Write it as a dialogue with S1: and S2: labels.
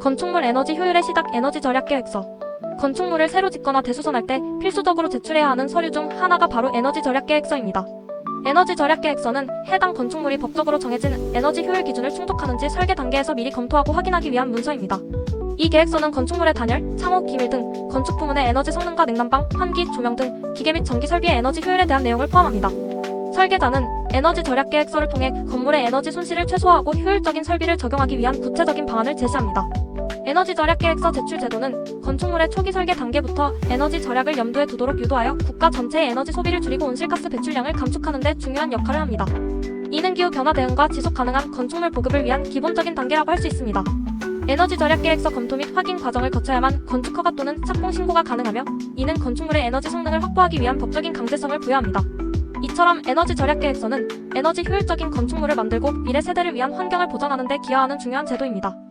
S1: 건축물 에너지 효율의 시작 에너지 절약 계획서. 건축물을 새로 짓거나 대수선할 때 필수적으로 제출해야 하는 서류 중 하나가 바로 에너지 절약 계획서입니다. 에너지 절약 계획서는 해당 건축물이 법적으로 정해진 에너지 효율 기준을 충족하는지 설계 단계에서 미리 검토하고 확인하기 위한 문서입니다. 이 계획서는 건축물의 단열, 창호, 기밀 등 건축 부문의 에너지 성능과 냉난방, 환기, 조명 등 기계 및 전기 설비의 에너지 효율에 대한 내용을 포함합니다. 설계자는 에너지 절약 계획서를 통해 건물의 에너지 손실을 최소화하고 효율적인 설비를 적용하기 위한 구체적인 방안을 제시합니다. 에너지 절약 계획서 제출 제도는 건축물의 초기 설계 단계부터 에너지 절약을 염두에 두도록 유도하여 국가 전체의 에너지 소비를 줄이고 온실가스 배출량을 감축하는 데 중요한 역할을 합니다. 이는 기후 변화 대응과 지속 가능한 건축물 보급을 위한 기본적인 단계라고 할 수 있습니다. 에너지 절약 계획서 검토 및 확인 과정을 거쳐야만 건축 허가 또는 착공 신고가 가능하며 이는 건축물의 에너지 성능을 확보하기 위한 법적인 강제성을 부여합니다. 이처럼 에너지 절약 계획서는 에너지 효율적인 건축물을 만들고 미래 세대를 위한 환경을 보전하는 데 기여하는 중요한 제도입니다.